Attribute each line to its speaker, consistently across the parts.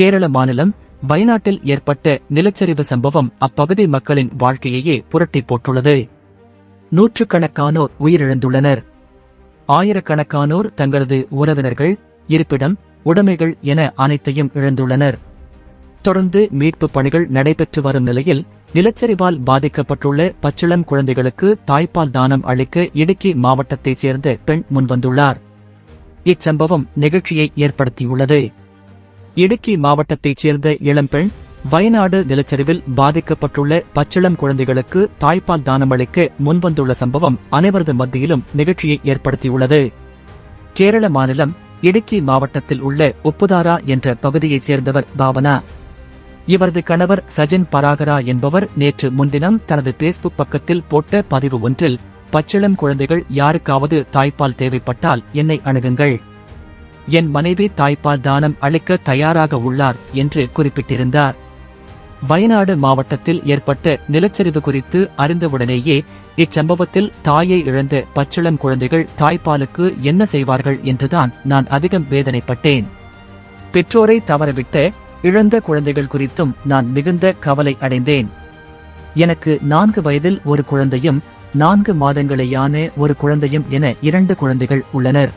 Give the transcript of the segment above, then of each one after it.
Speaker 1: கேரள மாநிலம் வயநாட்டில் ஏற்பட்ட நிலச்சரிவு சம்பவம் அப்பகுதி மக்களின் வாழ்க்கையையே புரட்டி போட்டுள்ளது. நூற்றுக்கணக்கானோர் உயிரிழந்துள்ளனர். ஆயிரக்கணக்கானோர் தங்களது உறவினர்கள் இருப்பிடம் உடைமைகள் என அனைத்தையும் இழந்துள்ளனர். தொடர்ந்து மீட்பு பணிகள் நடைபெற்று வரும் நிலையில் நிலச்சரிவால் பாதிக்கப்பட்டுள்ள பச்சிளம் குழந்தைகளுக்கு தாய்ப்பால் தானம் அளிக்க இடுக்கி மாவட்டத்தைச் சேர்ந்த பெண் முன்வந்துள்ளார். இச்சம்பவம் நெகிழ்ச்சியை ஏற்படுத்தியுள்ளது. இடுக்கி மாவட்டத்தைச் சேர்ந்த இளம்பெண் வயநாடு நிலச்சரிவில் பாதிக்கப்பட்டுள்ள பச்சிளம் குழந்தைகளுக்கு தாய்ப்பால் தானமளிக்க முன்வந்துள்ள சம்பவம் அனைவரது மத்தியிலும் நிகழ்ச்சியை ஏற்படுத்தியுள்ளது. கேரள மாநிலம் இடுக்கி மாவட்டத்தில் உள்ள உப்புதாரா என்ற பகுதியைச் சேர்ந்தவர் பாவனா. இவரது கணவர் சஜின் பராகரா என்பவர் நேற்று முன்தினம் தனது பேஸ்புக் பக்கத்தில் போட்ட பதிவு ஒன்றில் பச்சிளம் குழந்தைகள் யாருக்காவது தாய்ப்பால் தேவைப்பட்டால் என்னை அணுகுங்கள். என் மனைவி தாய்ப்பால் தானம் அளிக்க தயாராக உள்ளார் என்று குறிப்பிட்டிருந்தார். வயநாடு மாவட்டத்தில் ஏற்பட்ட நிலச்சரிவு குறித்து அறிந்தவுடனேயே இச்சம்பவத்தில் தாயை இழந்த பச்சிளம் குழந்தைகள் தாய்ப்பாலுக்கு என்ன செய்வார்கள் என்றுதான் நான் அதிகம் வேதனைப்பட்டேன். பெற்றோரை தவறவிட்ட இழந்த குழந்தைகள் குறித்தும் நான் மிகுந்த கவலை அடைந்தேன். எனக்கு நான்கு வயதில் ஒரு குழந்தையும் நான்கு மாதங்களேயான ஒரு குழந்தையும் என இரண்டு குழந்தைகள் உள்ளனர்.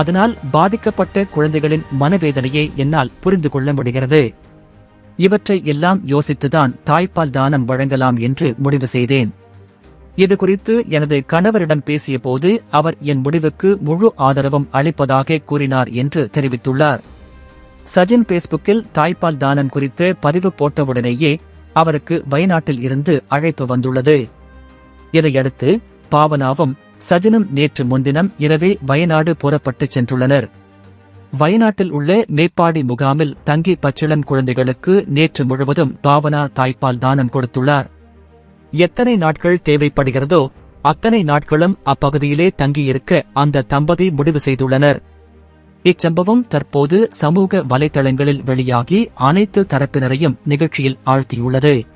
Speaker 1: அதனால் பாதிக்கப்பட்ட குழந்தைகளின் மனவேதனையை என்னால் புரிந்து கொள்ள முடிகிறது. இவற்றை எல்லாம் யோசித்துதான் தாய்ப்பால் தானம் வழங்கலாம் என்று முடிவு செய்தேன். இது குறித்து எனது கணவரிடம் பேசியபோது அவர் என் முடிவுக்கு முழு ஆதரவும் அளிப்பதாக கூறினார் என்று தெரிவித்துள்ளார். சஜின் பேஸ்புக்கில் தாய்ப்பால் தானம் குறித்து பதிவு போட்டவுடனேயே அவருக்கு வயநாட்டில் இருந்து அழைப்பு வந்துள்ளது. இதையடுத்து பாவனாவும் சஜினும் நேற்று முன்தினம் இரவே வயநாடு புறப்பட்டுச் சென்றுள்ளனர். வயநாட்டில் உள்ள மேப்பாடி முகாமில் தங்கி பச்சிளம் குழந்தைகளுக்கு நேற்று முழுவதும் பாவனா தாய்ப்பால் தானம் கொடுத்துள்ளார். எத்தனை நாட்கள் தேவைப்படுகிறதோ அத்தனை நாட்களும் அப்பகுதியிலே தங்கியிருக்க அந்த தம்பதி முடிவு செய்துள்ளனர். இச்சம்பவம் தற்போது சமூக வலைதளங்களில் வெளியாகி அனைத்து தரப்பினரையும் நிகழ்ச்சியில் ஆழ்த்தியுள்ளது.